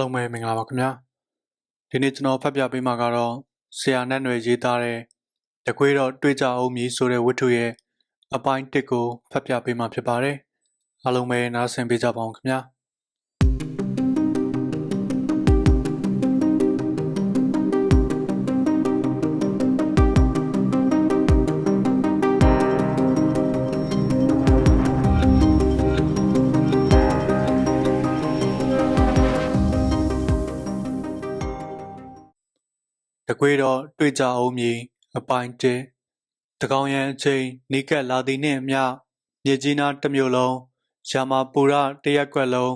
လုံးပဲမင်္ဂလာပါခင်ဗျာဒီနေ့ကျွန်တော်ဖတ်ပြပေးမှာကတော့ဆရာနဲ့ຫນွေရေးသားတဲ့တကွေးတော့တွေ့ကြအောင်မြည်ဆိုတဲ့ဝတ္ထုရဲ့အပိုင်းတစ်ကိုဖတ်ပြပေးမှာဖြစ်ပါတယ်အားလုံးပဲနားဆင်ပေးကြပါအောင်ခင်ဗျာ တကွေတော့တွေ့ကြအောင်မြည်အပိုင်းတစ်တကောင်ရန်အချိန်နီးကပ်လာသည်နှင့်အမျှမြေကြီးနားတစ်မျိုးလုံးရာမာပူရတရက်ကွက်လုံး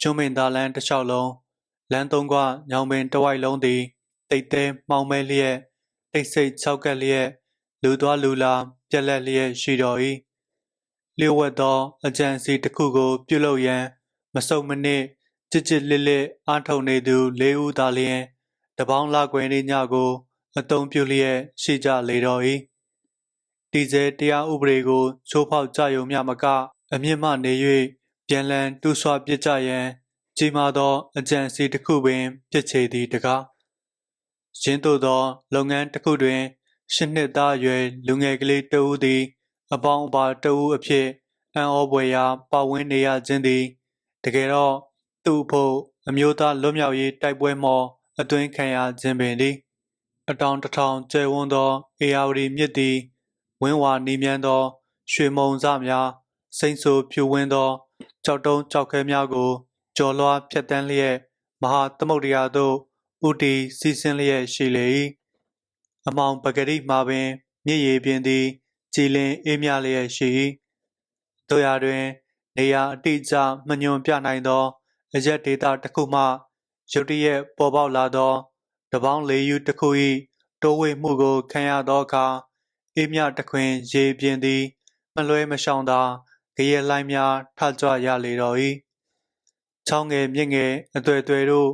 ကျွန်းပင်သားလန်းတစ်လျှောက်လုံးလမ်းသုံးကွညောင်ပင်တစ်ဝိုက်လုံးသည်တိတ်သေးမှောင်မဲလျက်တိတ်ဆိတ်ခြောက်ကပ်လျက်လူသွားလူလာပြက်လက်လျက်ရှိတော်၏လျှို့ဝှက်သောအကြံစီတစ်ခုကို ပြုလုပ်ရန် မစုံမနစ်ကြစ်ကြစ်လစ်လစ်အားထုတ်နေသူလေးဦးသာလျှင် တပေါင်းလာကွယ်နေညကိုအတုံးပြုလျက်ရှိကြလေတော်၏တီစဲတရားဥပဒေကိုချိုးဖောက်ကြယုံမျှမကအမြင့်မှနေ၍ပြန်လည်တူဆွပြစ်ကြရန်ကြီးမားသောအကြံစီတစ်ခုပင်ဖြစ်ချေသည်တကားရင်းတို့သော လုပ်ငန်းတစ်ခုတွင်ရှစ်နှစ်သားအရွယ်လူငယ်ကလေးတဦးသည် အပေါင်းအပါတဦးအဖြစ်အံ့ဩဖွယ်ရာပါဝင်နေရခြင်းသည် တကယ်တော့သူ့အဖို့အမျိုးသားလွတ်မြောက်ရေးတိုက်ပွဲမော် အတွင်းခံရခြင်းပင်သည်အတောင်တစ်ထောင်ကျယ်ဝန်းသောအေယာဝတီမြစ်သည်ဝင်းဝါနီးမြန်းသော ရွှေမုံစများစိမ့်ဆူဖြူဝင်းသောကြောက်တုံးကြောက်ခဲများကိုကျော်လွှားဖြတ်တန်းလျက်မဟာသမုဒ္ဒရာသို့ဥတီစီးဆင်းလျက်ရှိလေ၏အမောင်ပဂရိမှာပင်မြစ်ရေပြင်သည်ကြည်လင်အေးမြလျက်ရှိ၏တို့ရာတွင် နေရာအတိအကျမညွန်ပြနိုင်သောအရက်ဒေတာတစ်ခုမှ ရုတ်တရက်ပေါ်ပေါက်လာသောတပေါင်းလေးယူတစ်ခု၏တိုးဝေမှုကိုခံရသောအခါအေးမြတခွင်ရေပြင်သည်မလွဲမရှောင်သာကြရလိုင်းများထကြွရလေတော်၏ချောင်းငယ်မြင့်ငယ်အသွယ်သွယ်တို့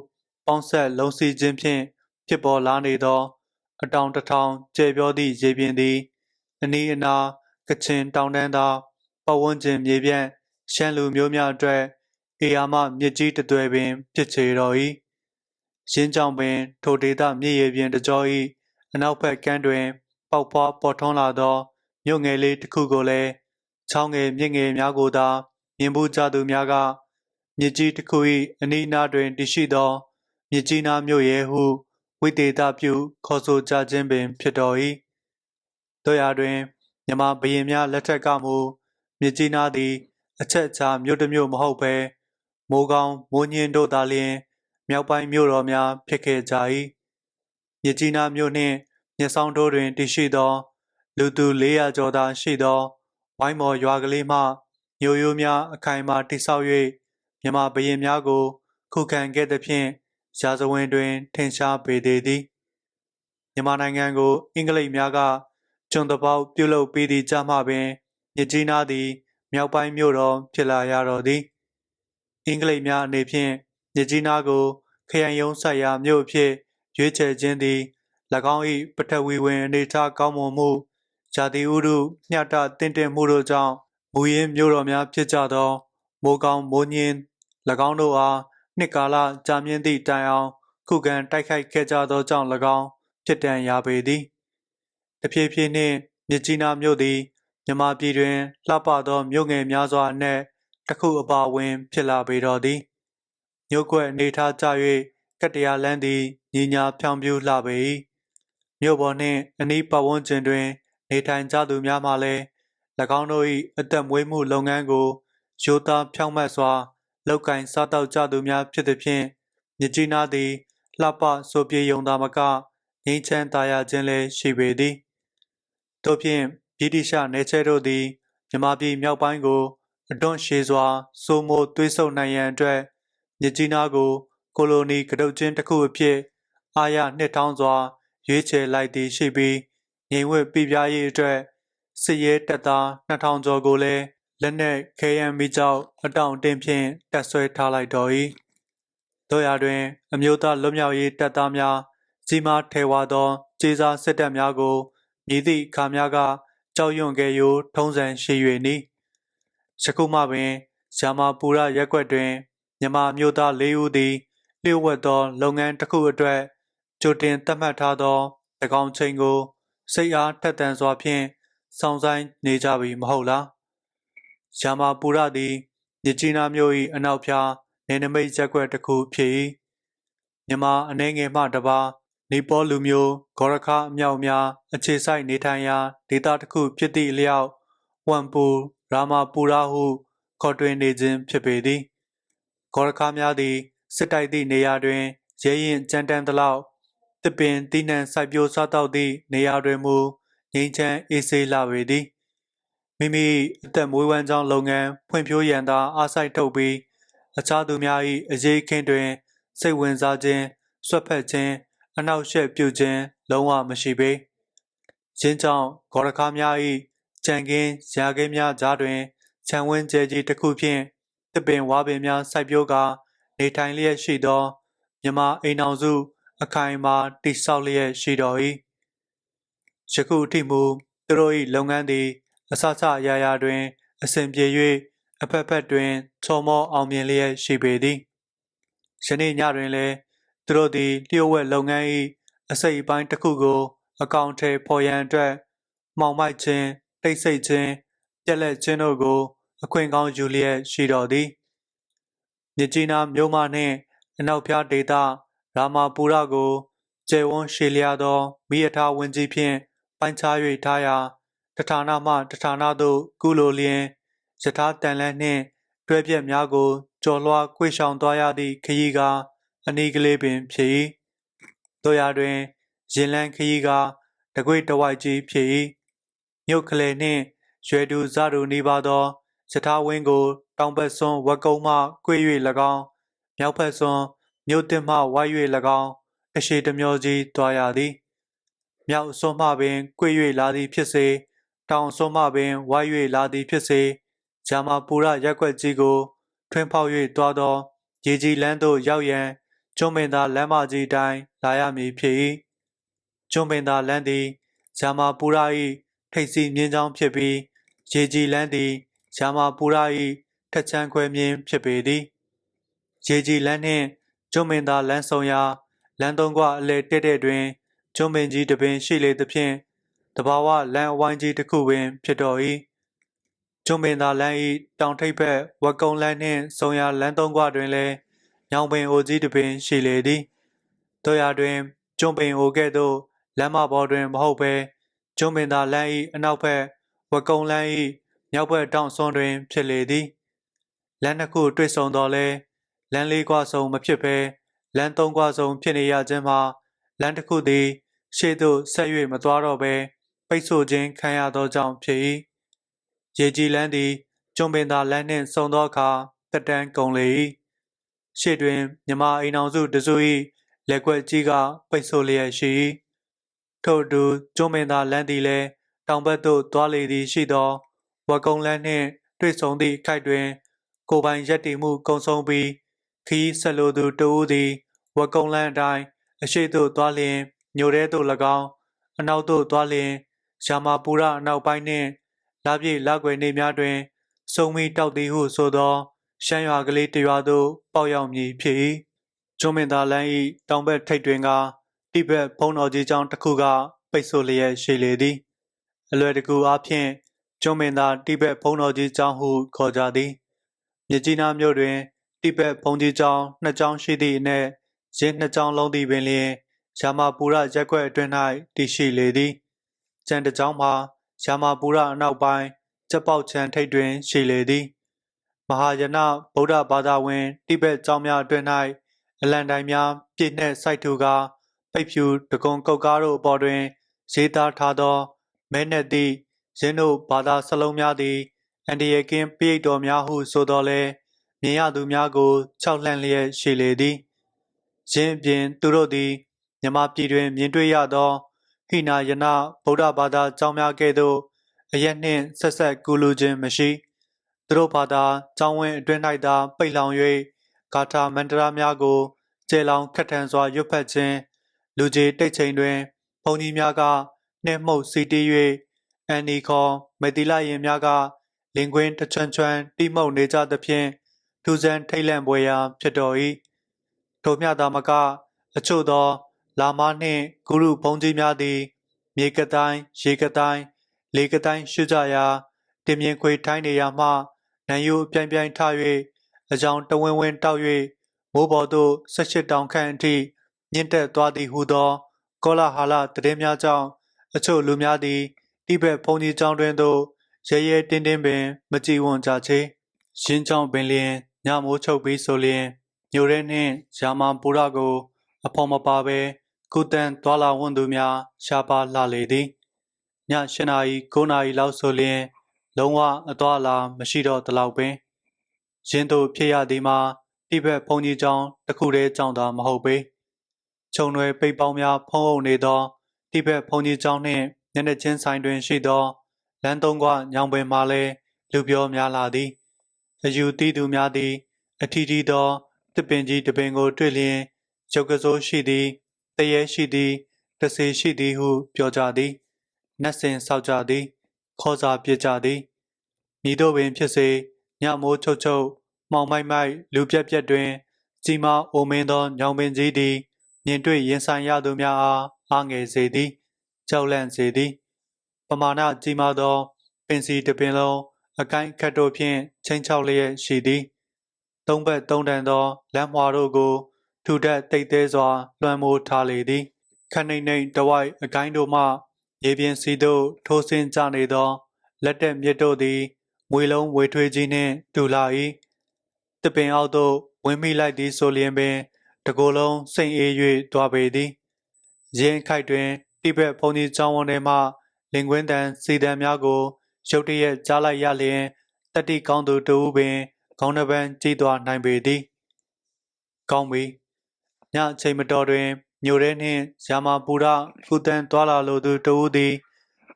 ပေါင်းဆက်လုံးစည်းခြင်းဖြင့်ဖြစ်ပေါ်လာနေသော အတောင်တစ်ထောင်ကျယ်ပြောသည့်ရေပြင်သည်အနီးအနားကချင်တောင်တန်းသာပတ်ဝန်းကျင်မြေပြန့်ရှမ်းလူမျိုးများအတွက်အေယာမမြစ်ကြီးတစ်သွယ်ပင်ဖြစ်ချေတော်၏ ရင်းကြောင့်ပင်ထိုဒေသမြစ်ရေပြင်တကြော၏အနောက်ဘက်ကမ်းတွင် ပေါက်ဖွားပေါ်ထွန်းလာသောမြို့ငယ်လေးတစ်ခုကိုလည်းချောင်းငယ်မြင့်ငယ်များကိုသာမြင်ဘူးကြသူများကမြစ်ကြီးတစ်ခု၏အနီးအနားတွင်တည်ရှိသောမြစ်ကြီးနားမြို့ရဲ့ဟုဝိသေသပြုခေါ်ဆိုကြခြင်းပင် ဖြစ်တော်၏တို့ရာတွင်မြမဘရင်များလက်ထက်ကမူမြစ်ကြီးနားသည် အချက်အခြာမြို့တစ်မြို့မဟုတ်ဘဲမိုးကောင်းမိုးညင်းတို့သာလျှင် မြောက်ပိုင်းမြို့တော်များဖြစ်ခဲ့ကြ၏မြစ်ကြီးနားမြို့နှင့်မြစ်ဆောင်တို့တွင်တည်ရှိသော လူသူ400ကျော်သာရှိသောဝိုင်းမော်ရွာကလေးမှမြို့ရိုးများအခိုင်အမာတိဆောက်၍မြမဘရင်များကို ခုခံခဲ့သဖြင့်ရာဇဝင်တွင် ထင်ရှားပေသေးသည်မြန်မာနိုင်ငံကို အင်္ဂလိပ်များကကျွန်တပေါက်ပြုတ်လုပြီးသည့်ကြမှပင်မြစ်ကြီးနားသည် မြောက်ပိုင်းမြို့တော်ဖြစ်လာရတော့သည် အင်္ဂလိပ်များအနေဖြင့် မြစ်ကြီးနားကိုခရိုင်ရုံးဆိုင်ရာမြို့အဖြစ်ရွေးချယ်ခြင်းသည်၎င်း၏ပထဝီဝင်အနေအထားကောင်းမွန်မှုဇာတိဥဒုမျှတတင့်တယ်မှုတို့ကြောင့်မူရင်းမြို့တော်များဖြစ်ကြသော မိုးကောင်းမိုးညင်း၎င်းတို့အားနှစ်ကာလကြာမြင့်သည့်တိုင်အောင်ခုခံတိုက်ခိုက်ခဲ့ကြသောကြောင့်၎င်းဖြစ်တန်ရပေသည်တဖြည်းဖြည်းနှင့်မြစ်ကြီးနားမြို့သည်မြမပြည်တွင်လှပသောမြို့ငယ်များစွာအနက်တစ်ခုအပါအဝင် ဖြစ်လာပေတော်သည် မြို့ကွက်အနေထားကျ၍ကတ္တရာလန်းသည်ညီညာဖြောင်ပြူလှပေ၏မြို့ပေါ်နှင့်အနီးပတ်ဝန်းကျင်တွင် နေထိုင်ကြသူများမှလည်း၎င်းတို့၏အသက်မွေးမှုလုပ်ငန်းကိုရိုးသားဖြောင့်မတ်စွာလောက်ကင်စားတောက်ကြသူများဖြစ်သည်ဖြင့်မြစ်ကြီးနားသည်လှပဆိုပြေယုံသာမကငိမ့်ချမ်းသာယာခြင်းလည်းရှိပေသည်တို့ဖြင့်ဗြိတိရှနယ်ချဲတို့သည်မြမပြည်မြောက်ပိုင်းကိုအတွန့်ရှည်စွာစိုးမိုးသွေးဆုပ်နိုင်ရန်အတွက် မြစ်ကြီးနားကို ကိုလိုနီကတုတ်ချင်းတစ်ခုအဖြစ်အာရနှစ်ထောင်စွာ ရွေးချယ်လိုက်သည်ရှိပြီးငြိမ်ဝှက်ပြပြရေးအတွက်စစ်ရဲတပ်သား2000ကျော်ကိုလည်းလက်နက်ခဲယမ်းမိကြောက်အတောင်တင်ဖြင့်တပ်ဆွဲထားလိုက်တော်၏တို့ရာတွင် အမျိုးသားလွတ်မြောက်ရေးတပ်သားများစီမာထဲဝါသောကျေးစားစစ်တပ်များကိုမြည်သည့်ခါများကကြောက်ရွံ့ခဲ့ရိုးထုံးစံရှိ၍နီယခုမှပင်ဇာမာပူရရက်ကွက်တွင် မြမမျိုးသား၄ဦးသည်လျှို့ဝှက်သော လုပ်ငန်းတစ်ခုအတွက်ကြိုတင်သတ်မှတ်ထားသောတကောင်ချိန်ကို စိတ်အားထက်သန်စွာဖြင့်စောင့်ဆိုင်နေကြပြီမဟုတ်လားယာမာပူရသည်မြစ်ကြီးနားမြို့၏အနောက်ဖျားနေနမိတ်ရက်ကွက်တစ်ခုဖြစ်၏မြန်မာအနေငယ်မှတပါနီပေါလူမျိုးဂေါရခအမြောက်များအခြေစိုက်နေထိုင်ရာဒေသတစ်ခုဖြစ်သည့်အလျောက်ဝမ်ပူရာမာပူရာဟုခေါ်တွင်နေခြင်းဖြစ်ပေသည် ဂေါရခများသည်စစ်တိုက်သည့်နေရာတွင်ရဲရင်ကြမ်းတမ်းသလောက်တစ်ပင်တိနှံစိုက်ပျိုးစားတောက်သည့်နေရာတွင်မူငိမ့်ချမ်းအေးဆေးလာပေသည်မိမိအသက်မွေးဝမ်းကြောင်းလုပ်ငန်းဖွံ့ဖြိုးရန်သာအားစိုက်ထုတ်ပြီးအခြားသူများ၏အရေးခင်းတွင် စိတ်ဝင်စားခြင်းဆွတ်ဖက်ခြင်းအနောက်ရှက်ပြုခြင်း လုံးဝမရှိပေ။ရင်းကြောင့်ဂေါရခါများ၏ကြံကင်းရာခင်းများကြားတွင်ခြံဝင်းကျဲကြီးတစ်ခုဖြင့် တပင်ဝါပင်များစိုက်ပျိုးကာနေထိုင်လျက်ရှိသောမြမအိမ်အောင်စု အခိုင်အမာတိဆောက်လျက်ရှိတော်၏ယခုအထိမူသူတို့၏လုပ်ငန်းသည်အဆအဆအရာရာတွင် အစဉ်ပြေ၍အဖက်ဖက်တွင်ချော်မောအောင်မြင်လျက်ရှိပေသည်ယနေ့ညတွင်လည်းသူတို့သည်လျှို့ဝှက်လုပ်ငန်း၏အစိတ်အပိုင်းတစ်ခုကို အကောင့်ထဲပေါ်ရန်အတွက် မှောင်မိုက်ခြင်းတိတ်ဆိတ်ခြင်းပြက်လက်ခြင်းတို့ကို အခွင့်ကောင်းယူလျက်ရှိတော်သည်မြစ်ကြီးနားမြို့မနှင့်အနောက်ဖျားဒေသရာမာပူရကိုကျေဝန်းရှေလျားသောမိယထာဝင်ကြီးဖြင့်ပိုင်းခြား၍ထားရာတဌာနမှတဌာနသို့ကုလိုလျင်ယထာတန်လန်းနှင့်တွဲပြက်များကိုကြော်လွှားကွေ့ဆောင်သွားရသည့်ခရီးကားအနီးကလေးပင်ဖြစ်၏တို့ရာတွင်ရင်လန်းခရီးကားတကွေ့တဝိုက်ကြီးဖြစ်၏မြို့ကလေးနှင့်ရွယ်တူဇရူနီးပါးသော ယထာဝင်းကို တောင်ဘက်စွန်းဝက်ကုန်းမှကွေ့၍၎င်းမြောက်ဘက်စွန်းမြို့တစ်မှဝိုက်၍၎င်းအရှိတမျောကြီးသွားရသည်မြောက်စွန်းမှပင်ကွေ့၍လာသည်ဖြစ်စေတောင်စွန်းမှပင်ဝိုက်၍လာသည်ဖြစ်စေဂျာမာပူရရက်ွက်ကြီးကို ထွင်းဖောက်၍သွားသောရေကြီးလန်းသို့ရောက်ရန်ကျွန်းပင်သာလမ်းမကြီးတိုင်းလာရမည်ဖြစ်၏ကျွန်းပင်သာလမ်းသည်ဂျာမာပူရ၏ထိပ်စီမြင်းချောင်းဖြစ်ပြီးရေကြီးလန်းသည် ဂျာမာပူရ၏ထက်ချမ်းခွဲမြင်းဖြစ်ပေသည်ရေကြီးလန်းနှင့်ကျွန်းပင်သာလမ်းဆောင်ရာလမ်းသုံးကွအလဲတက်တဲ့တွင်ကျွန်းပင်ကြီးတစ်ပင်ရှိလေသဖြင့်တဘာဝလမ်းအဝိုင်းကြီးတစ်ခုပင်ဖြစ်တော်၏ကျွန်းပင်သာလမ်း၏တောင်ထိပ်ဘက်ဝက်ကုန်းလမ်းနှင့်ဆုံရာလမ်းသုံးကွတွင်လည်းညောင်ပင်အိုကြီးတစ်ပင်ရှိလေသည်တို့ရာတွင်ကျွန်းပင်အိုကဲ့သို့လမ်းမပေါ်တွင်မဟုတ်ဘဲကျွန်းပင်သာလမ်း၏အနောက်ဘက်ဝက်ကုန်းလမ်း၏ မြောက်ဘက်တောင်စွန်းတွင် ဖြစ်လေသည်လမ်းတစ်ခုတွေ့ဆုံတော်လဲလမ်းလေးကွာဆုံမဖြစ်ဘဲလမ်းသုံးကွာဆုံဖြစ်နေရခြင်းမှာလမ်းတစ်ခုသည် ရှေ့သို့ဆက်၍မသွားတော့ဘဲပိတ်ဆို့ခြင်းခံရသောကြောင့်ဖြစ်၏ရေကြီးလမ်းသည်ကျွန်းပင်သာလမ်းနှင့်ဆုံသောအခါတက်တန်းကုန်လေ၏ရှေ့တွင်မြမအိမ်အောင်စုတစု၏လက်ကွက်ကြီးကပိတ်ဆို့လျက်ရှိ၏ထို့အတူကျွန်းပင်သာလမ်းသည်လည်းတောင်ဘက်သို့သွားလေသည်ရှိသော ဝကုံလန်းနှင့်တွေ့ဆုံသည့်အခိုက်တွင် ကိုပိုင်ရက်တည်မှုကုံဆုံးပြီးခီးဆက်လိုသူတဦးသည် ဝကုံလန်းအတိုင်းအရှိသို့သွားလျင်ညိုတဲသို့၎င်းအနောက်သို့သွားလျင်ရာမာပူရအနောက်ပိုင်းနှင့်လာပြည့်လာွယ်နေများတွင်စုံမီတောက်သည်ဟုဆိုသောရှမ်းရွာကလေးတရွာသို့ပေါက်ရောက်မည်ဖြစ်၏ကျွန်းမင်သာလန်း၏တောင်ဘက်ထိပ်တွင်ကတိဘက်ဖုံးတော်ကြီးကျောင်းတစ်ခုကပိတ်ဆို့လျက်ရှိလေသည် အလွယ်တကူအားဖြင့် ကျွန်းမင်သာတိဘက်ဖုံးတော်ကြီးကျောင်းဟုခေါ်ကြသည်မြကြီးနားမြို့တွင်တိဘက်ဘုံကြီးကျောင်းနှစ်ကျောင်းရှိသည့်အနက်ရင်းနှစ်ကျောင်းလုံးသည်ပင်လျင်ရာမာပူရရက်ွက်အတွင်း၌တည်ရှိလေသည်ကျန်တစ်ကျောင်းမှာရာမာပူရအနောက်ပိုင်းကျက်ပေါက်ချံထိပ်တွင်ရှိလေသည်မဟာယနဗုဒ္ဓဘာသာဝင်တိဘက်ကျောင်းများအတွင်း၌အလံတိုင်များပြည့်နှက်စိုက်ထူကာပိတ်ဖြူတကုံကုတ်ကားတို့အပေါ်တွင်ရေးသားထားသောမဲနှက်သည့် ရင်းတို့ဘာသာစလုံးများသည်အန်ဒီယကင်းပိတ်တော်များဟုဆိုတော်လဲမြင်ရသူများကိုခြောက်လှန့်လျက်ရှိလေသည်ယင်းအပြင်သူတို့သည်မြမပြည်တွင် မြင်တွေ့ရသောဟိနာယနဗုဒ္ဓဘာသာကျောင်းများကဲ့သို့အရက်နှင့်ဆက်ဆက်ကူလူခြင်းမရှိသူတို့ဘာသာကျောင်းဝင်းအတွင်း၌သာ ပိတ်လောင်၍ဂါထာမန္တရာများကိုကျေလောင်ခက်ထန်စွာရွတ်ဖတ်ခြင်းလူကြီးတိတ်ချိန်တွင်ဘုန်းကြီးများကနှဲ့မှုတ်စီတီး၍ အန်နီခေါ်မေတီလာရင်များကလင်ကွင်းတချွန်းချွန်းတိမှုတ်နေကြသဖြင့်ထူးဆန်းထိတ်လန့်ပွဲရာဖြစ်တော်၏ထိုမျှသာမကအချို့သော လာမနှင့်ဂုရုဘုန်းကြီးများသည် မြေကတိုင်းရေကတိုင်းလေကတိုင်းရှုကြရာတင်မြင်ခွေထိုင်းနေရာမှနံယူပြိုင်ပြိုင်ထ၍အကြောင်းတဝင်းဝင်းတောက်၍မိုးပေါ်သို့၁၈တောင်ခန့်အထိမြင့်တက်သွားသည်ဟုသော ကောလာဟာလသတင်းများကြောင့်အချို့လူများသည် တိဘက်ဘုန်းကြီးကျောင်းတွင်သို့ရဲရဲတင်းတင်းပင် မကြည်ဝံ့ကြချေရှင်းကြောင်းပင်လျင်ညမိုးချုပ်ပြီးဆိုလျင်မြို့ရဲနှင့်ရာမပူရကို အဖော်မပါဘဲကုတန်သွာလာဝွန်သူများ ရှားပါလှလေသည်ည၈နာရီ9နာရီလောက်ဆိုလျင် လုံးဝအသွားအလာမရှိတော့တလောက်ပင်ရင်းတို့ဖြစ်ရသည်မှာတိဘက်ဘုံကြီးကျောင်းတစ်ခုတည်းကျောင်းသာမဟုတ်ပေခြုံတွေပိတ်ပေါင်းများဖုံးအုပ်နေသောတိဘက်ဘုံကြီးကျောင်းနှင့် မျက်နှာချင်းဆိုင်တွင်ရှိသောလမ်းသုံးကွညောင်ပင်မှလည်းလူပြောများလာသည်အယူတီးသူများသည် အထီးထီးသောတစ်ပင်ကြီးတစ်ပင်ကိုတွေ့လျင်ရုပ်ကစိုးရှိသည်တရေရှိသည်တဆေရှိသည်ဟု ပြောကြသည်နတ်စင်ဆောက်ကြသည် ခေါ်စာပြစ်ကြသည်ဤသို့ပင်ဖြစ်စေညမိုးချုပ်ချုပ်မှောင်မိုက်မိုက်လူပြက်ပြက်တွင် ကြီးမားအိုမင်းသောညောင်ပင်ကြီးသည်မြင်တွေ့ရင်ဆိုင်ရသူများအားအားငယ်စေသည် ကြောက်လန့်စေသည် ပမာဏကြီးမားသော ပင်စီတစ်ပင်လုံးအကိုင်းခတ်တို့ဖြင့်ချင်းချောက်လျက်ရှိသည်သုံးဘက်သုံးတန်သောလမ်းမွာတို့ကို ထူထပ်တိတ်သေးစွာ လွှမ်းမိုးထားလေသည်ခဏိမ့်နှိမ့်တဝိုက်အကိုင်းတို့မှရေပြင်စီသို့ထိုးဆင်းကြနေသောလက်တက်မြစ်တို့သည်မွေလုံးဝေထွေးကြီးနှင့်တူလာ၏တပင်အောက်သို့ဝင်မိလိုက်သည်ဆိုလျင်ပင် တကိုယ်လုံးစိတ်အေး၍တွားပေသည်ရင်းခိုက်တွင် တိဘက်ဘုံကြီးကျောင်းဝန်းထဲမှလင်ကွင်းတန်စီတန်များကိုရုတ်တရက်ကြားလိုက်ရလျင်တတိကောင်းသူတဦးပင်ခေါင်းနှပန်းကြီးသွားနိုင်ပေသည်ကောင်းပြီညအချိန်မတော်တွင်မြို့ထဲနှင့်ရာမာပူရကုတန်သွားလာလိုသူတဦးသည်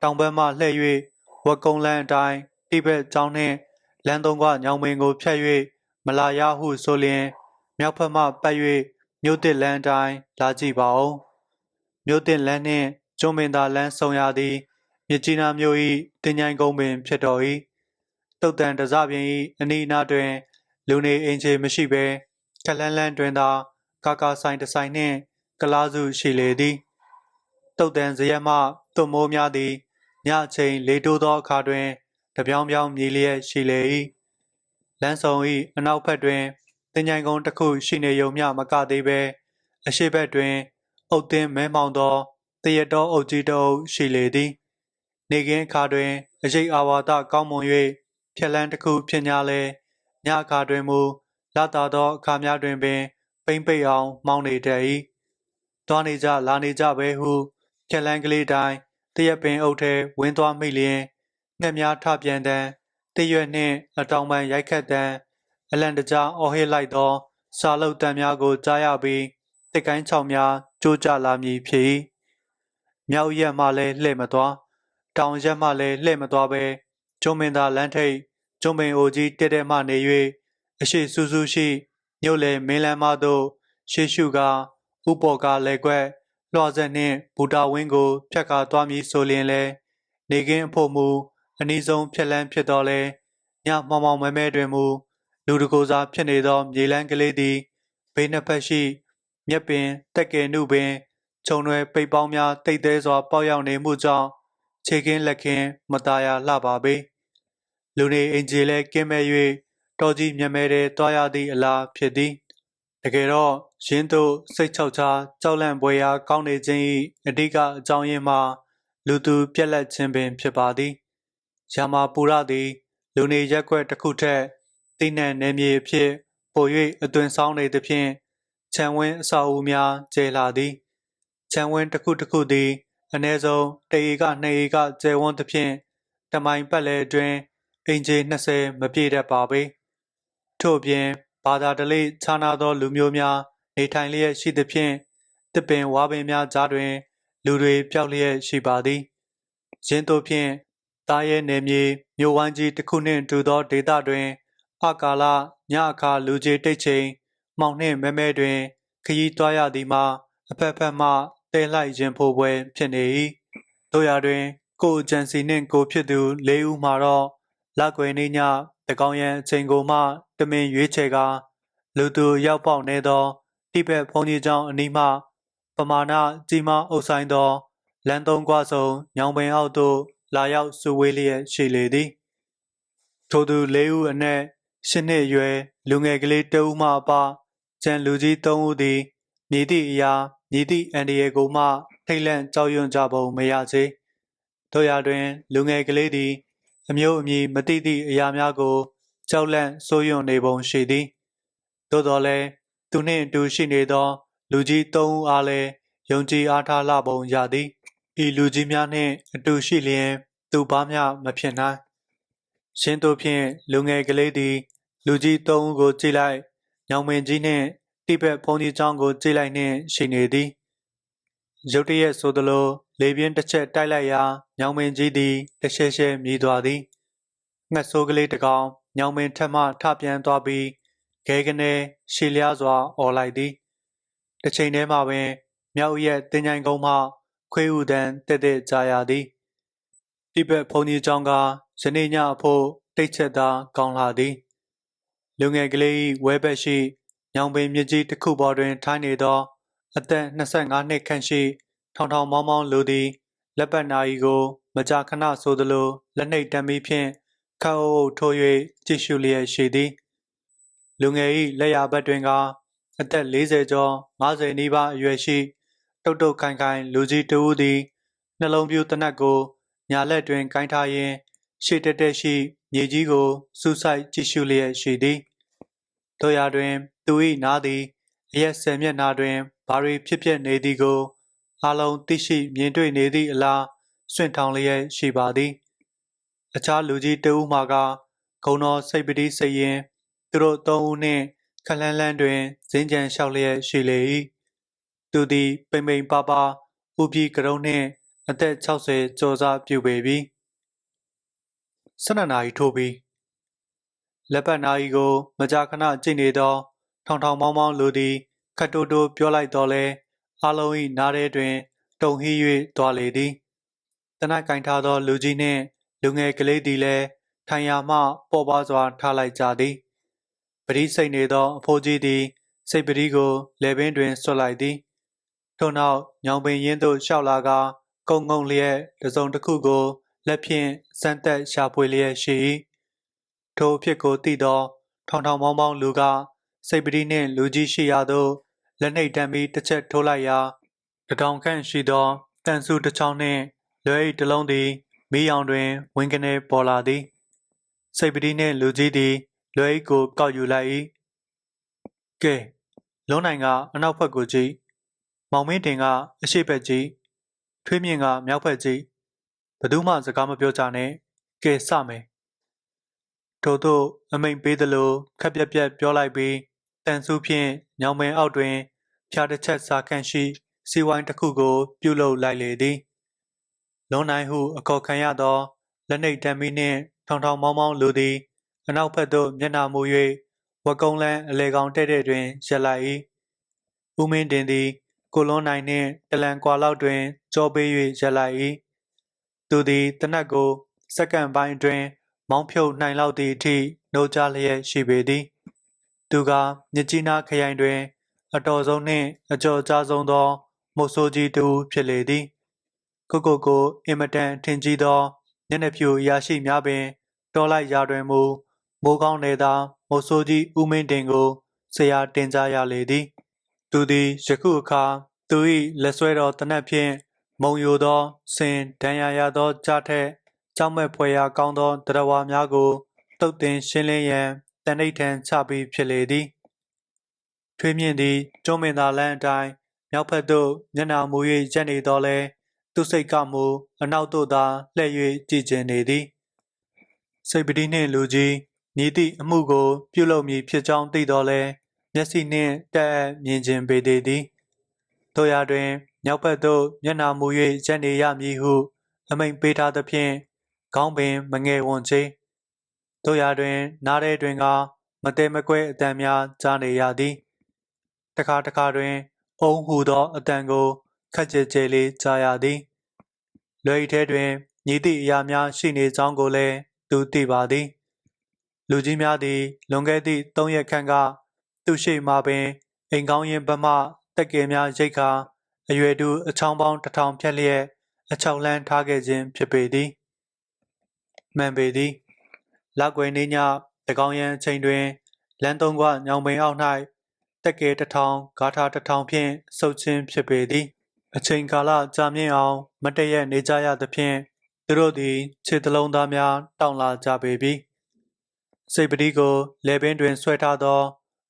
တောင်ဘက်မှလှည့်၍ဝက်ကုန်းလန်းအတိုင်းတိဘက်ကျောင်းနှင့်လမ်းသုံးကညောင်ပင်ကိုဖြတ်၍မလာရဟုဆိုလျင်မြောက်ဘက်မှပတ်၍မြို့တစ်လန်းအတိုင်းလာကြည့်ပါဦးမြို့တစ်လန်းနှင့် ကျွန်းမင်သာလန်းဆုံရသည်မြစ်ကြီးနားမြို့၏တင်ញိုင်ကုန်းပင်ဖြစ်တော်၏တုတ်တန်တစပြင်၏အနီးအနားတွင် လူနေအိမ်ခြေမရှိဘဲခက်လန်းလန်းတွင်သာကာကာဆိုင်တဆိုင်နှင့် ကလားစုရှိလေသည်တုတ်တန်ဇရက်မှသွမိုးများသည်ညအချိန်လေးတိုးသောအခါတွင်တပြောင်ပြောင်မြည်လျက်ရှိလေ၏လမ်းဆောင်၏အနောက်ဘက်တွင်တင်ញိုင်ကုန်းတစ်ခုရှိနေုံမျှမကသေးဘဲအရှိဘက်တွင်အုတ်သင်းမဲမောင်သော တရတော်အုတ်ကြီးတအုပ်ရှိလေသည် နေကင်းအခါတွင်အရေးအာဝါဒကောင်းမွန်၍ဖြက်လန်းတစ်ခုဖြစ်냐လဲညအခါတွင်မူလာတာသောအခါများတွင်ပင် ပိမ့်ပိတ်အောင် မောင်းနေတတ်၏တွားနေကြလာနေကြပဲဟုဖြက်လန်းကလေးတိုင်းတရက်ပင်အုပ်ထဲဝင်းသွားမိလျင်ငှက်များထပြန်တန်းတရွက်နှင့်အတောင်ပံရိုက်ခတ်တန်းအလန့်တကြားအော်ဟစ်လိုက်သော စာလုတ်တန်များကိုကြားရပြီးတစ်ကိုင်းချောင်များကြိုးကြလာမည်ဖြစ်၏ မြောက်ရက်မှလည်းလှည့်မသွားတောင်ရက်မှလည်းလှည့်မသွားပဲကျုံမင်သာလမ်းထိပ်ကျုံပင်အိုကြီးတဲတဲမှနေ၍အရှိစူးစူးရှိမြို့လေမင်းလမ်းမသို့ရှေးရှုကာဥပေါ်ကားလေကွက်လွှဆက်နှင့်ဘူတာဝင်းကိုဖြတ်ကာသွားမည်ဆိုလျင်လဲနေကင်းအဖို့မူအနည်းဆုံးဖြက်လန်းဖြစ်တော်လဲညမောင်မောင်မဲမဲတွင်မူလူတကိုယ်စားဖြစ်နေသောမြေလန်းကလေးသည်ဘေးနှစ်ဖက်ရှိမြက်ပင်တက်ကယ်နုပင် ခြုံရွယ်ပိတ်ပေါင်းများတိတ်သေးစွာ ပေါက်ရောက်နေမှုကြောင့်ခြေကင်းလက်ခင်းမตาရလှပါပေလူနေအင်ဂျီလဲကင်းမဲ့၍တော်ကြီးမြက်မဲတဲ့တွားရသည့်အလားဖြစ်သည်တကယ်တော့ရင်းတို့စိတ်ချောက်ချာကြောက်လန့်ပွဲရာကောင်းနေခြင်း၏အဓိကအကြောင်းရင်းမှာလူသူပြက်လက်ခြင်းပင်ဖြစ်ပါသည်ရာမာပူရသည် လူနေရက်ွက်တစ်ခုထက်တိနှံနယ်မြေဖြစ်ပို၍အသွင်ဆောင်နေသဖြင့်ခြံဝင်းအဆောက်အဦများကျဲလာသည် ခြံဝင်းတစ်ခုတစ်ခုသည်အ ਨੇ ဆုံးတအေကနှစ်အေကကျဲဝန်းသဖြင့်တမိုင်ပတ်လည်အတွင်းအင်ဂျီ20မပြည့်တတ်ပါပေထို့အပြင်ဘာသာတလိခြားနာသော လူမျိုးများ နေထိုင်လျက်ရှိသဖြင့်တစ်ပင်ဝါပင်များကြားတွင် လူတွေပျောက်လျက်ရှိပါသည်ရင်းတို့ဖြင့်တားရဲနယ်မြေမြို့ဝမ်းကြီးတစ်ခုနှင့်တူသောဒေသတွင်အကာလညအခါလူကြီးတိတ်ချိန်မှောင်နှင့်မဲမဲတွင် ခရီးသွားရသည်မှာအဖက်ဖက်မှ တဲလိုက်ခြင်းဖို့ပွဲဖြစ်နေ၏တို့ရတွင် ကိုအကြံစီနှင့်ကိုဖြစ်သူ၄ဦးမှာတော့လက်ွယ်နေညတကောင်ရန်အချိန်ကိုမှတမင်ရွေးချယ်ကာလူသူရောက်ပေါက်နေသောတိဘက်ဘုံကြီးကျောင်းအနီးမှပမာဏကြီးမားအုပ်ဆိုင်သောလမ်းသုံးကွာဆုံညောင်ပင်အောက်သို့လာရောက်စုဝေးလျက်ရှိလေသည်ထိုသူလေးဦးအနက်ရှစ်နှစ်အရွယ်လူငယ်ကလေးတစ်ဦးမှအပကျန်လူကြီးသုံးဦးသည်မြည်သည့်အရာ မြည်သည့်အန်ဒီယေကိုမှထိတ်လန့်ကြောက်ရွံ့ကြပုံမရချေတို့ရာတွင် လူငယ်ကလေးသည်အမျိုးအမည်မသိသည့်အရာများကိုကြောက်လန့်စိုးရွံ့နေပုံရှိသည်သို့တော်လည်းသူနှင့်အတူရှိနေသော လူကြီးသုံးဦးအားလည်းယုံကြည်အားထားလှပုံရသည်ဤလူကြီးများနှင့်အတူရှိလျင် သူဘာမျှမဖြစ်နိုင်ရှင်းတို့ဖြင့်လူငယ်ကလေးသည် လူကြီးသုံးဦးကိုကြည့်လိုက်ညောင်မင်းကြီးနှင့် တိဘက်ဘုန်းကြီးကျောင်းကိုကြည့်လိုက်နှင့်ရှိနေသည်ရုတ်တရက်ဆိုသလို လေပြင်းတစ်ချက်တိုက်လိုက်ရာညောင်မင်းကြီးသည်တရှဲရှဲမြည်သွားသည်ငှက်ဆိုးကလေးတစ်ကောင်ညောင်မင်းထက်မှထပြန်သွားပြီးခဲကနေရှည်လျားစွာអော်လိုက်သည်တစ်ချိန်တည်းမှာပင်မြောက်ရက်တင်ញိုင်ကုန်းမှခွေးဥတန်းတက်တက်ကြာရသည်တိဘက်ဘုန်းကြီးကျောင်းကယနေ့ညအဖို့တိတ်ချက်သာကောင်းလာသည်လူငယ်ကလေး၏ဝဲဘက်ရှိ ညောင်ပင်မြစ်ကြီးတစ်ခုပေါ်တွင် ထိုင်းနေသော အသက်25နှစ်ခန့်ရှိ ထောင်ထောင်မောင်းမောင်းလူသည်လက်ပတ်နာရီကို မကြာခဏဆိုသလိုလက်နှိပ်တမ်းပြီးဖြင့်ခတ်အုပ်အုပ်ထိုး၍ကြည့်ရှုလျက်ရှိသည်လူငယ်၏လက်ရာဘက်တွင်ကအသက်40ကျော်50နီးပါးအရွယ်ရှိ တုတ်တုတ်ခိုင်ခိုင်လူကြီးတဦးသည်နှလုံးပြူတနတ်ကိုညာလက်တွင်ကင်ထားရင်းရှေ့တက်တက်ရှိမြေကြီးကိုစူးစိုက်ကြည့်ရှုလျက်ရှိသည် တို့ရာတွင် သူ၏နားသည်အရက်ဆယ်မျက်နှာတွင်ဘာတွေဖြစ်ဖြစ်နေသည်ကိုအလုံးသိရှိမြင်တွေ့နေသည့်အလားစွန့်ထောင်လျက်ရှိပါသည်အခြားလူကြီးတဦးမှကဂုံတော်စိတ်ပတိစိတ်ရင်သူတို့သုံးဦးနှင့်ခလန်းလန်းတွင်ဇင်းကြံလျှောက်လျက်ရှိလေ၏သူသည်ပိမ့်ပိန်ပါပါဥပြီးကရုံးနှင့်အသက်60ကျော်စားပြုပေပြီ12နာရီထိုးပြီး လက်ပတ်နာရီကိုမကြာခဏကြည့်နေသောထောင်ထောင်မောင်းမောင်းလူသည်ခတ်တိုးတိုးပြောလိုက်တော့လဲအလုံး၏နားထဲတွင် တုံဟီး၍သွားလေသည်တနက်ကင်ထားသော လူကြီးနှင့် လူငယ်ကလေးသည်လည်းထိုင်ရာမှပေါ်ပါစွာထားလိုက်ကြသည်ပရိစိတ်နေသောအဖိုးကြီးသည် စိတ်ပရိကိုလယ်ပင်တွင်ဆွတ်လိုက်သည်ထို့နောက်ညောင်ပင်ရင်းသို့လျှောက်လာကကုံကုံလျက်တစုံတစ်ခုကိုလက်ဖြင့်စမ်းသက်ရှာဖွေလျက်ရှိ၏ ထိုအဖြစ်ကိုသိသော ထောင်ထောင်မောင်းမောင်းလူကစိတ်ပတိနှင့်လူကြီးရှိရာသို့လက်နှိပ်တမ်းပြီးတစ်ချက်ထိုးလိုက်ရာတထောင်ခန့်ရှိသောတန်စုတစ်ချောင်းနှင့်လွယ်၏တစ်လုံးသည်မီးရောင်တွင်ဝင်းကနေပေါ်လာသည်စိတ်ပတိနှင့်လူကြီးသည်လွယ်၏ကိုကောက်ယူလိုက်၏ကဲလုံးနိုင်ကအနောက်ဘက်ကိုကြည့်မောင်မင်းတင်ကအရှိဘက်ကြည့်ထွေးမြင့်ကမြောက်ဘက်ကြည့်ဘသူမှစကားမပြောကြနဲ့ကဲစမယ် ထို့သို့အမိန်ပေးသလိုခက်ပြက်ပြက်ပြောလိုက်ပြီးတန်စုဖြင့်ညောင်ပင်အောက်တွင်ဖြားတစ်ချက်စာခန့်ရှိစီဝိုင်းတစ်ခုကို ပြုတ်လုလိုက်လေသည်လွန်နိုင်ဟုအခေါ်ခံရသောလက်နှိပ်တံမီနှင့်ထောင်ထောင်မောင်းမောင်းလူသည်အနောက်ဘက်သို့မျက်နှာမူ၍ဝကုံးလန်းအလေကောင်တဲ့တဲ့တွင်ရက်လိုက်၏ဦးမင်းတင်သည် ကိုလွန်နိုင်နှင့်တလန်ကွာလောက်တွင် ကြောပေး၍ရက်လိုက်၏သူသည်တနတ်ကိုစက္ကန့်ပိုင်းအတွင်း မောင်းဖြုတ်နိုင်လောက်သည့်အထိနှိုးကြလျက်ရှိပေသည်သူကမြကြီးနားခရိုင်တွင် အတော်ဆုံးနှင့်အကျော်ကြားဆုံးသော မုတ်ဆိုးကြီးတူဖြစ်လေသည်ကိုကိုကိုအင်မတန်ထင်ကြီးသောညနေဖြူရရှိများပင် တော်လိုက်ရာတွင်မူမိုးကောင်းနေသောမုတ်ဆိုးကြီးဦးမင်းတင်ကိုဆရာတင်ကြရလေသည် သူသည်ယခုအခါသူ၏လက်ဆွဲတော်တနက်ဖြင့်မုံယိုသော စင်ဒဏ်ရာရသောကြားထက် ကြောက်မဲ့ဖွယ်ရာကောင်းသောတရားဝါများကိုတုတ်တင်ရှင်းလင်းရန်တန်ဋိဌံချပြီးဖြစ်လေသည်ထွေးမြင့်သည်ကျွန်းမင်သာလန်းအတိုင်းမြောက်ဘက်သို့မျက်နှာမူ၍ရက်နေတော်လဲသူစိတ်ကမူအနောက်သို့သာလှည့်၍ကြည်ကျင်နေသည်စိတ်ပတိနှင့်လူကြီးညီသည့်အမှုကို ပြုလုပ်မည်ဖြစ်ကြောင်းသိတော်လဲမျက်စိနှင့်တက်အပ်မြင်ခြင်းပေသေးသည်တို့ရာတွင်မြောက်ဘက်သို့မျက်နှာမူ၍ရက်နေရမည်ဟု အမိန်ပေးထားသဖြင့် ခေါင်းပင်မငယ်ဝန်ချေတို့ရာတွင် နားထဲတွင်ကမတဲမကွဲအတန်များကြားနေရသည်တခါတခါတွင် အုံဟူသောအတန်ကိုခက်ကြဲကြဲလေးကြားရသည်လွယ်ထဲတွင်ညီသည့်အရာများရှိနေကြောင်းကိုလည်းသူသိပါသည် လူကြီးများသည်လွန်ခဲ့သည့်၃ရက်ခန့်ကသူရှိမှပင်အိမ်ကောင်းရင်ဘက်မှတက်ကယ်များရိတ်ခါအရွယ်တူအချောင်းပေါင်းတစ်ထောင်ဖြတ်လျက်အချောက်လန်းထားခဲ့ခြင်းဖြစ်ပေသည် မှန်ပေသည်လောက်ွယ်နေညတကောင်ရန်အချိန်တွင်လမ်းသုံးကညောင်ပင်အောက်၌တက်ကယ်တစ်ထောင်ဂါထာတစ်ထောင်ဖြင့်စုပ်ခြင်းဖြစ်ပေသည် အချိန်ကာလကြာမြင့်အောင် မတည့်ရက်နေကြရသဖြင့်သူတို့သည်ခြေတလုံးသားများတောင့်လာကြပေပြီစိတ်ပတိကိုလေပင်တွင်ဆွဲထားသော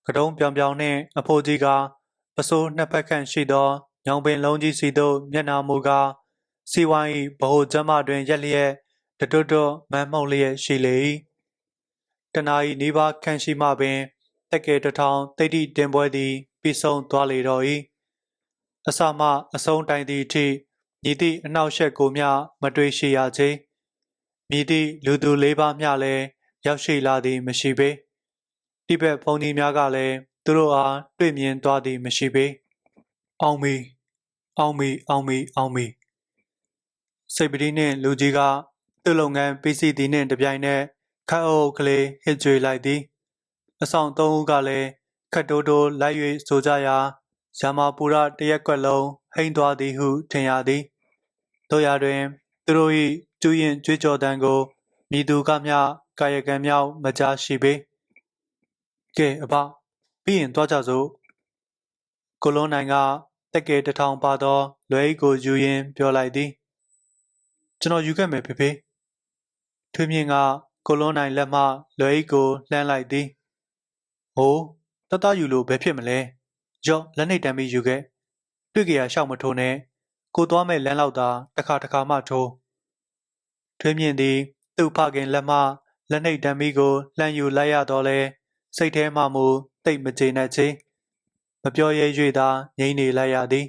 ကတုံးပြောင်ပြောင်နှင့်အဖိုးကြီးကပစိုးနှစ်ဖက်ခန့်ရှိသောညောင်ပင်လုံးကြီးစီသို့မျက်နှာမူကားစီဝိုင်း၏ဗဟိုကျမ်းမတွင်ရက်လျက် တတွတ်တွတ်မန်းမှုန်လျက်ရှိလေ၏တနာ၏နီးပါးခန့်ရှိမှပင်တက်ကယ်တစ်ထောင်တိတ်တိတင်ပွဲသည်ပြီးဆုံးသွားလေတော့၏အစမှအဆုံးတိုင်သည့်အထိညီသည့်အနောက်ရှက်ကိုမျှမတွေ့ရှိရချေမြည်သည့်လူသူလေးပါးမျှလည်းရောက်ရှိလာသည်မရှိပေတိဘက်ဘုံကြီးများကလည်းသူတို့အားတွေ့မြင်သွားသည်မရှိပေအောင်မီအောင်မီအောင်မီအောင်မီစိတ်ပတိနှင့်လူကြီးက သူ့လုပ်ငန်းပြီးစီးသည်နှင့်တပြိုင်နက်ခတ်အုပ်ကလေးဟစ်ကြွေလိုက်သည် အဆောင်သုံးဦးကလည်းခတ်တိုးတိုးလိုက်၍ဆိုကြရာရာမာပူရတရက်ကွက်လုံးဟိမ့်သွားသည်ဟုထင်ရသည်တို့ရာတွင် သူတို့၏ကျူးရင်ကြွေးကြော်တံကိုမြည်သူကမျှကာယကံမြောက်မကြားရှိပေကဲအဘပြီးရင်သွားကြစို့ကိုလွန်နိုင်ကတက်ကယ်တစ်ထောင်ပါသောလွယ်အိတ်ကိုယူရင်းပြောလိုက်သည်ကျွန်တော်ယူခဲ့မယ်ဖေဖေ ထွေးမြင့်ကကိုလွန်နိုင်လက်မှလွယ်အိတ်ကိုလှမ်းလိုက်သည်ဟိုးတတယူလို့ဘယ်ဖြစ်မလဲကြော့လက်နှိပ်တမ်းပြီးယူခဲ့တွေ့ကြရရှောက်မထိုးနဲ့ကိုသွားမဲ့လမ်းလောက်သာတစ်ခါတစ်ခါမှထိုးထွေးမြင့်သည်သူ့ဖခင်လက်မှလက်နှိပ်တမ်းပြီးကိုလှမ်းယူလိုက်ရတော့လဲစိတ်ထဲမှမူတိတ်မကျေနပ်ချေမပြောရဲ၍သာငြိမ့်နေလိုက်ရသည်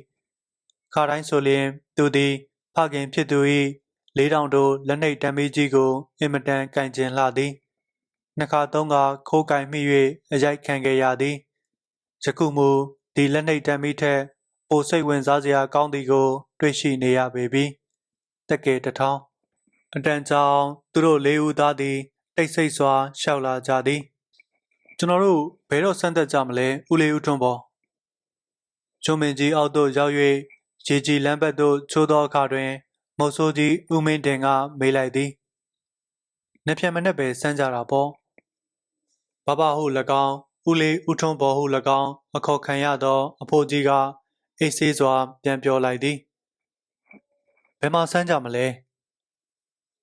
ခါတိုင်းဆိုလျင်သူသည်ဖခင်ဖြစ်သူ၏ လေးတောင်တို့လက်နှိပ်တမ်းပြီးကြီးကိုအင်မတန်ကင်ကျင်လှသည်နှစ်ခါသုံးခါခိုးကင်မိ၍အရိုက်ခံခဲ့ရသည်ယခုမူဒီလက်နှိပ်တမ်းပြီးထက်ပိုစိတ်ဝင်စားစရာကောင်းသည်ကို တွေ့ရှိနေရပေပြီတက်ကယ်တထောင်အတန်ကြောင်သူတို့လေးဦးသားသည်တိတ်ဆိတ်စွာရှောက်လာကြသည် ကျွန်တော်တို့ဘယ်တော့ဆန်းသက်ကြမလဲဦးလေးဦးထွန်းပေါ်ချုံမင်းကြီးအောက်သို့ရောက်၍ရေကြီးလမ်းဘက်သို့ချိုးသောအခါတွင် မုတ်ဆိုးကြီးဦးမင်းတင်က မေးလိုက်သည်နှစ်ဖြန်မနဲ့ပဲစမ်းကြတာပေါ့ဘဘဟု၎င်းဦးလေးဦးထွန်းပေါ်ဟု၎င်းအခေါ်ခံရသော အဖိုးကြီးကအေးဆေးစွာ ပြန်ပြောလိုက်သည်ဘယ်မှာစမ်းကြမလဲ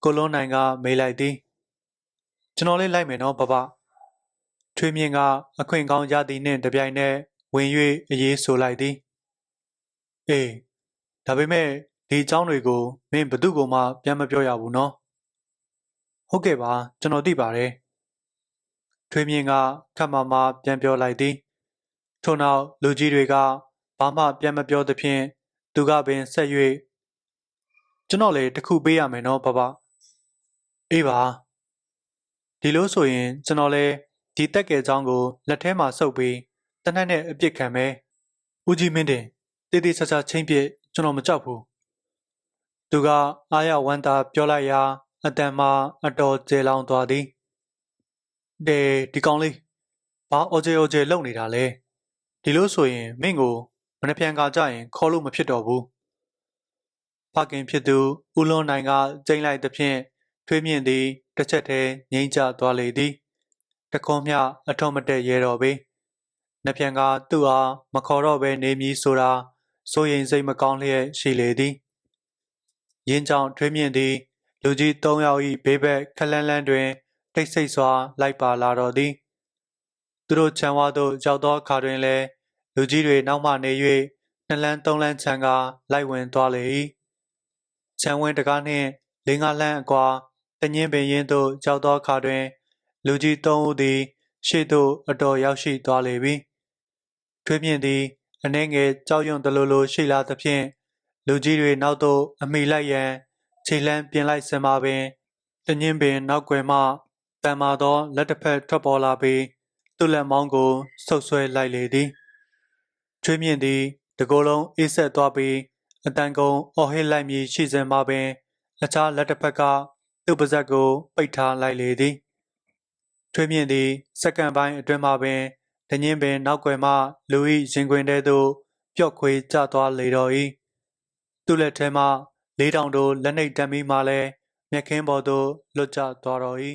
ကိုလွန်နိုင်က မေးလိုက်သည်ကျွန်တော်လေးလိုက်မယ်နော်ဘဘထွေးမြင့်ကအခွင့်ကောင်းရသည်နှင့်တပြိုင်နက်ဝင်၍အေးဆိုလိုက်သည်အေးဒါပေမဲ့ ဒီအကြောင်းတွေကိုမင်းဘသူ့ကိုမှပြန်မပြောရဘူးနော်ဟုတ်ကဲ့ပါကျွန်တော်သိပါတယ်ထွေးမြင့်ကခက်မမပြန်ပြောလိုက်သည်ထို့နောက်လူကြီးတွေကဘာမှပြန်မပြောသဖြင့်သူကပင်ဆက်၍ကျွန်တော်လည်းတခုပေးရမယ်နော်ဘဘအေးပါဒီလိုဆိုရင်ကျွန်တော်လည်းဒီတက်ကဲချောင်းကိုလက်ထဲမှာဆုပ်ပြီးတနက်နဲ့အပြစ်ခံမယ်ဦးကြီးမင်းတင်တည်တည်ဆဆချင်းပြစ်ကျွန်တော်မကြောက်ဘူး သူကအားရဝမ်းသာပြောလိုက်ရာအတန်မှအတော်ကျေလောင်သွားသည်ဒေဒီကောင်လေးဘာအော်ဂျေအော်ဂျေလုံနေတာလဲဒီလိုဆိုရင်မင်းကိုမနှပြန်ကကြရင်ခေါ်လို့မဖြစ်တော့ဘူးဖခင်ဖြစ်သူဦးလွန်နိုင်ကကျိန်လိုက်သဖြင့်ထွေးမြင့်သည်တစ်ချက်တည်းငိမ့်ကျသွားလေသည်တခွန်မျှအထုံးမတက်ရဲတော့ပေနှပြန်ကသူ့အားမခေါ်တော့ဘဲနေမည်ဆိုတာစိုးရင်စိတ်မကောင်းလျက်ရှိလေသည် ရင်းကြောင့်ထွေးမြင့်သည်လူကြီး၃ယောက်၏ဘေးဘက်ခလန်းလန်းတွင်တိတ်ဆိတ်စွာ လိုက်ပါလာတော်သည်သူတို့ခြံဝါသို့ရောက်သောအခါတွင်လည်းလူကြီးတွေနောက်မှနေ၍နှစ်လန်းသုံးလန်းခြံကလိုက်ဝင်သွားလေ၏ခြံဝင်းတကားနှင့်လင်းကားလန်းအကွာတငင်းပင်ရင်သို့ရောက်သောအခါတွင် လူကြီးသုံးဦးသည် ရှေ့သို့အတော်ရောက်ရှိသွားလေပြီထွေးမြင့်သည်အနှဲငယ်ကြောက်ရွံ့သလိုလိုရှိလာသဖြင့် လူကြီးတွေနောက်သို့အမိလိုက်ရန်ခြေလှမ်းပြင်လိုက်စင်မှာပင်တငင်းပင်နောက်ွယ်မှတန်မာသောလက်တစ်ဖက်ထွက်ပေါ်လာပြီးသူ့လက်မောင်းကိုဆုပ်ဆွဲလိုက်လေသည်ချွေးမြင့်သည်တကိုယ်လုံးအေးဆက်သွားပြီးအတန်ကုန်အော်ဟစ်လိုက်မည်ရှိစဉ်မှာပင်အခြားလက်တစ်ဖက်ကသူ့ပါဇက်ကိုပိတ်ထားလိုက်လေသည်ထွေးမြင့်သည်စက္ကန့်ပိုင်းအတွင်းမှာပင်တညင်းပင်နောက်ွယ်မှလူဤရင်ခွင်ထဲသို့ပျော့ခွေကျသွားလေတော့၏ သူ့လက်ထဲမှလေးတောင်တို့လက်နှိပ်တမ်းပြီးမှလည်းမြက်ခင်းပေါ်သို့လွတ်ကျသွားတော့၏